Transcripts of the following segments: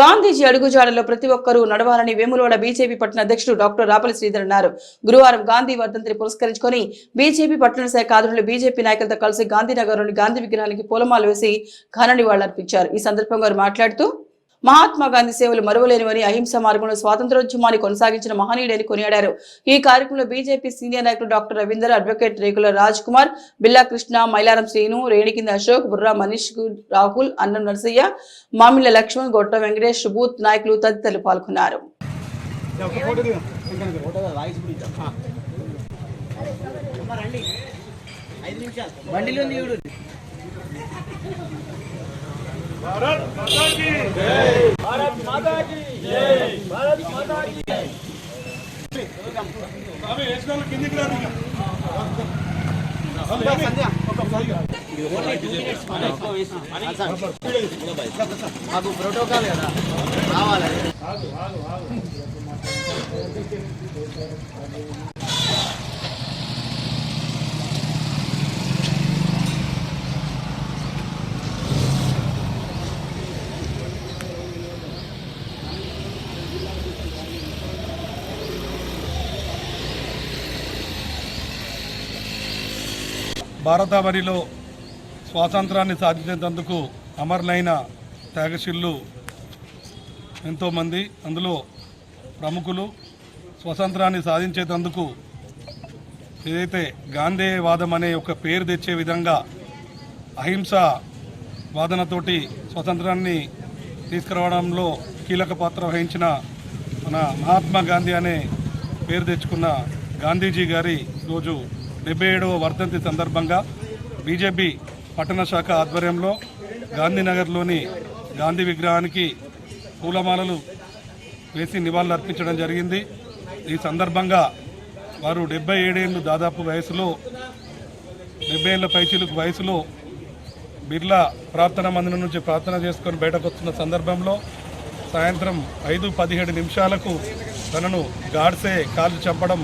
గాంధీజీ అడుగుజాడలో ప్రతి ఒక్కరూ నడవాలని వేములవాడ బీజేపీ పట్టణ అధ్యక్షుడు డాక్టర్ రాపల్లి శ్రీధర్ అన్నారు. గురువారం గాంధీ వర్ధంతిని పురస్కరించుకొని బీజేపీ పట్టణ శాఖ ఆధ్వర్యంలో బీజేపీ నాయకులతో కలిసి గాంధీనగర్లోని గాంధీ విగ్రహానికి పూలమాలు వేసి ఘన నివాళులర్పించారు. ఈ సందర్భంగా వారు మాట్లాడుతూ మహాత్మా గాంధీ సేవలు మరువలేనివని అహింస మార్గంలో స్వాతంత్రోద్యమాన్ని కొనసాగించిన మహనీయుడని కొనియాడారు. ఈ కార్యక్రమంలో బీజేపీ సీనియర్ నాయకులు డాక్టర్ రవీందర్ అడ్వకేట్ రేకుల రాజ్ కుమార్ బిల్లా కృష్ణ మైలారం శ్రీను రేణికింద అశోక్ బుర్రా మనీష్ రాహుల్ అన్నం నరసయ్య మామిళ్ళ లక్ష్మణ్ గొట్ట వెంకటేష్ బూత్ నాయకులు తదితరులు పాల్గొన్నారు. బండిలో ఉంది చూడు మాకు ప్రోటోకాల్ కదా రావాలి భారతావరిలో స్వాతంత్రాన్ని సాధించేందుకు అమరులైన త్యాగశీలు ఎంతోమంది అందులో ప్రముఖులు స్వతంత్రాన్ని సాధించేటందుకు ఏదైతే గాంధేయవాదం అనే ఒక పేరు తెచ్చే విధంగా అహింస వాదనతోటి స్వతంత్రాన్ని తీసుకురావడంలో కీలక పాత్ర వహించిన మన మహాత్మా గాంధీ అనే పేరు తెచ్చుకున్న గాంధీజీ గారి రోజు డెబ్బై ఏడవ వర్ధంతి సందర్భంగా బీజేపీ పట్టణ శాఖ ఆధ్వర్యంలో గాంధీనగర్లోని గాంధీ విగ్రహానికి పూలమాలలు వేసి నివాళులు అర్పించడం జరిగింది. ఈ సందర్భంగా వారు డెబ్బై ఏడేళ్ళు దాదాపు వయసులో డెబ్బై ఏళ్ళ పైచీలకు వయసులో బిర్లా ప్రార్థన మందిరం నుంచి ప్రార్థన చేసుకొని బయటకు వస్తున్న సందర్భంలో సాయంత్రం ఐదు పదిహేడు నిమిషాలకు తనను గాడ్సే కాలు చంపడం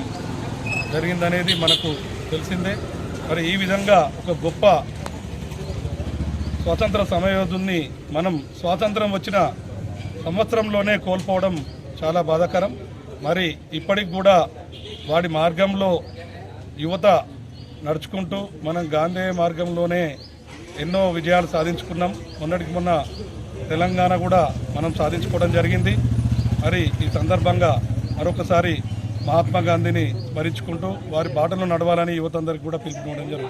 జరిగిందనేది మనకు తెలిసిందే. మరి ఈ విధంగా ఒక గొప్ప స్వాతంత్ర సమయోధుల్ని మనం స్వాతంత్రం వచ్చిన సంవత్సరంలోనే కోల్పోవడం చాలా బాధాకరం. మరి ఇప్పటికి కూడా వాడి మార్గంలో యువత నడుచుకుంటూ మనం గాంధీ మార్గంలోనే ఎన్నో విజయాలు సాధించుకున్నాం. మొన్నటికి మొన్న తెలంగాణ కూడా మనం సాధించుకోవడం జరిగింది. మరి ఈ సందర్భంగా మరొకసారి మహాత్మా గాంధీని భరించుకుంటూ వారి బాటలో నడవాలని యువతందరికి కూడా పిలుపుకోవడం జరుగుతుంది.